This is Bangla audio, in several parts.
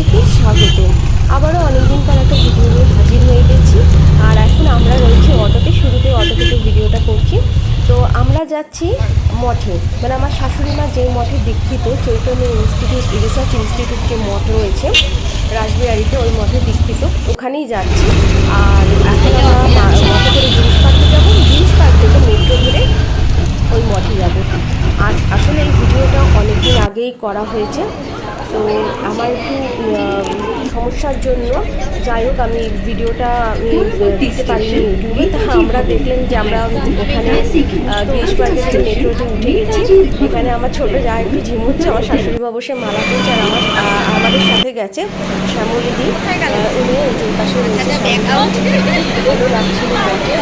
সবাইকে স্বাগত। আবারও অনেকদিন পর একটা ভিডিও নিয়ে হাজির হয়ে গেছি। আর এখন আমরা রয়েছি অটোতে, শুরুতে অটো থেকে ভিডিওটা করছি। তো আমরা যাচ্ছি মঠে। মানে আমার শাশুড়ি মা যে মঠে দীক্ষিত, চৈতন্য ইনস্টিটিউট, রিসার্চ ইনস্টিটিউট যে মঠ রয়েছে, রাসবিহারিতে ওই মঠে দীক্ষিত। ওখানেই যাচ্ছি। আর এখন আমরা করে জিনিস পার্কে যাব। জিনিস পার্ক থেকে মেট্রো ধরে ওই মঠে যাব। আর আসলে এই ভিডিওটা অনেকদিন আগেই করা হয়েছে। তো আমার একটু সমস্যার জন্য, যাই হোক, আমি ভিডিওটা আমি দিতে পারিনি ইউটিউবে। তা আমরা দেখলেন যে আমরা ওখানে পার্কের যে মেট্রোতে উঠে গেছি এখানে আমার ছোটো যা একটু ঝিমুচ্ছে আমার শাশুড়ি বসে মালা করছে আর আমার আমাদের সাথে গেছে শ্যামলিদি উনি যে পাশে লাগছিল মঠে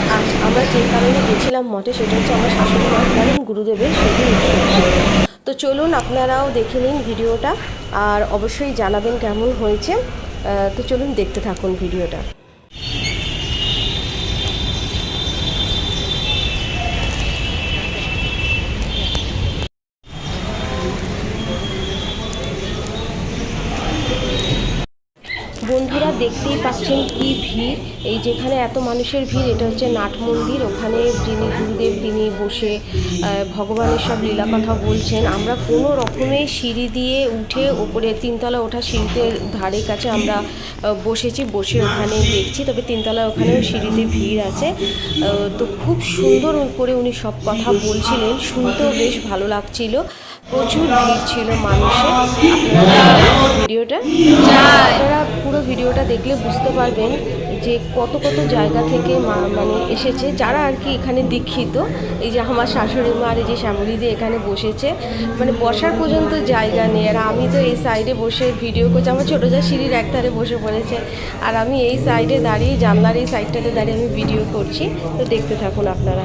আমরা যে কারণে গেছিলাম মঠে, সেটা হচ্ছে আমার শাশুড়ি মা গুরুদেবের সেদিন তো চলুন, আপনারাও দেখে নিন ভিডিওটা। আর অবশ্যই জানাবেন কেমন হয়েছে। তো চলুন দেখতে থাকুন ভিডিওটা। বন্ধুরা দেখতেই পাচ্ছেন কি ভিড়। এই যেখানে এত মানুষের ভিড় এটা হচ্ছে নাট মন্দির। ওখানে যিনি গুরুদেব তিনি বসে ভগবানের সব লীলা কথা বলছেন। আমরা কোনো রকমে সিঁড়ি দিয়ে উঠে ওপরে তিনতলা ওঠা সিঁড়িতে ধারে কাছে আমরা বসেছি বসে ওখানে দেখছি। তবে তিনতলা ওখানেও সিঁড়িতে ভিড় আছে। তো খুব সুন্দর করে উনি সব কথা বলছিলেন। শুনতেও বেশ ভালো লাগছিল। প্রচুর ভিড় ছিল মানুষের। ভিডিওটা আপনারা ভিডিওটা দেখলে বুঝতে পারবেন যে কত কত জায়গা থেকে মানে এসেছে। যারা আর কি এখানে দীক্ষিত, এই যে আমার শাশুড়ি মা আর এই যে শ্যামলিদি এখানে বসেছে মানে বসার পর্যন্ত জায়গা নেই। আর আমি তো এই সাইডে বসে ভিডিও করছি। আমার ছোটো যা সিঁড়ির একধারে বসে পড়েছে। আর আমি এই সাইডে দাঁড়িয়ে, জানলার এই সাইডটাতে দাঁড়িয়ে আমি ভিডিও করছি। তো দেখতে থাকুন আপনারা।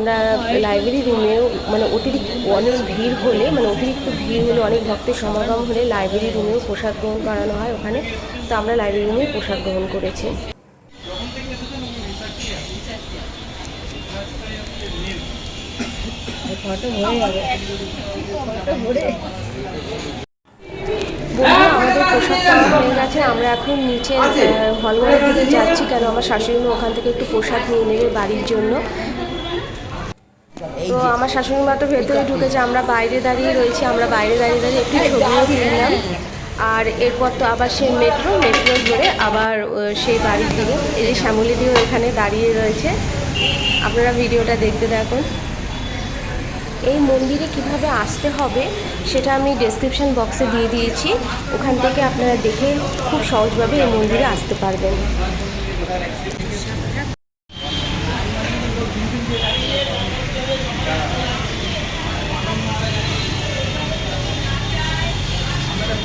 আমরা লাইব্রেরি রুমেও মানে অতিরিক্ত অনেক ভিড় হলে মানে অতিরিক্ত ভিড় হলে অনেক ভক্তের সমাগম হলে লাইব্রেরি রুমেও প্রসাদ গ্রহণ করানো হয় ওখানে। তো আমরা লাইব্রেরি রুমেই প্রসাদ গ্রহণ করেছি। বন্ধুরা আমাদের হয়ে গেছে। আমরা এখন নিচে হলঘরের দিকে যাচ্ছি। কেন? আমার শাশুড়ি ওখান থেকে একটু প্রসাদ নিয়ে নেবে বাড়ির জন্য। তো আমার শাশুড়ি মা তো ভেতরে ঢুকেছে, আমরা বাইরে দাঁড়িয়ে রয়েছি, আমরা বাইরে দাঁড়িয়ে দাঁড়িয়ে একটু ছবিও তুললাম আর এরপর তো আবার সেই মেট্রো মেট্রো ধরে আবার সেই বাড়ির দিকে এই যে শ্যামলী দিও এখানে দাঁড়িয়ে রয়েছে। আপনারা ভিডিওটা দেখতে দেখুন এই মন্দিরে কীভাবে আসতে হবে সেটা আমি ডেসক্রিপশন বক্সে দিয়ে দিয়েছি। ওখান থেকে আপনারা দেখে খুব সহজভাবে এই মন্দিরে আসতে পারবেন।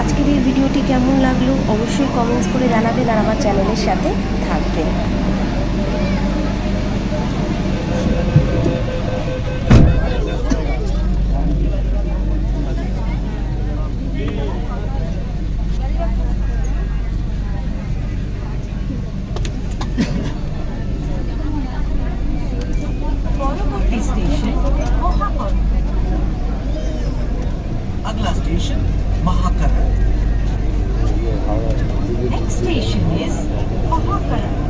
আজকের এই ভিডিওটি কেমন লাগল অবশ্যই কমেন্টস করে জানাবেন আর আমার চ্যানেলের সাথে থাকবেন। Next station is Mahakaran.